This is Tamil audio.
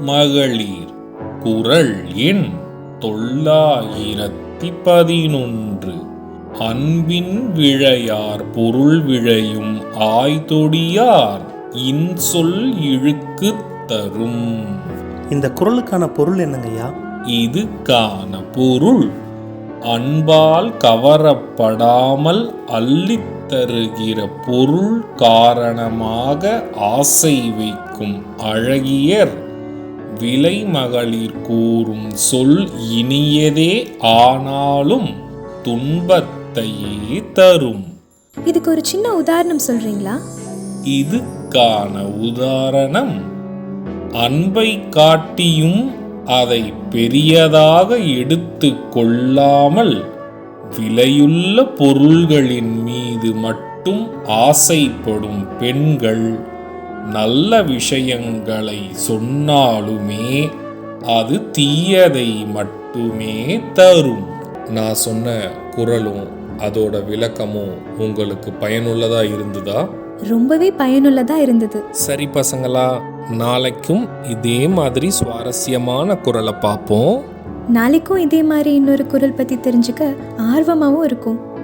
மகளிர் குரல் எண் தொள்ளாயிரத்தி பதினொன்று அன்பின் விழையார் பொருள் விழையும் ஆய்தொடியார் இன்சொல் இழுக்கு தரும். இந்த குரலுக்கான பொருள் என்னங்கய்யா இதுக்கான பொருள். அன்பால் கவரப்படாமல் அள்ளித் தருகிற பொருள் காரணமாக ஆசை வைக்கும் அழகியர் விலை மகளிர் கூறும் சொல் இனியதே ஆனாலும் துன்பத்தையே தரும். இதுக்கு ஒரு சின்ன உதாரணம் சொல்றீங்களா? இதுக்கான உதாரணம் அன்பை காட்டியும் அதை பெரியதாக எடுத்து கொள்ளாமல் விலையுள்ள பொருள்களின் மீது மட்டும் ஆசைப்படும் பெண்கள் நல்ல விஷயங்களை சொன்னாலுமே அது தீயதை மட்டுமே தரும். நான் சொன்ன குரலும் அதோட விளக்கமும் உங்களுக்கு பயனுள்ளதா இருந்ததா? ரொம்பவே பயனுள்ளதா இருந்தது. சரி பசங்களா நாளைக்கும் இதே மாதிரி சுவாரஸ்யமான குரலை பார்ப்போம். நாளைக்கும் இதே மாதிரி இன்னொரு குரல் பத்தி தெரிஞ்சுக்க ஆர்வமாவும் இருக்கும்.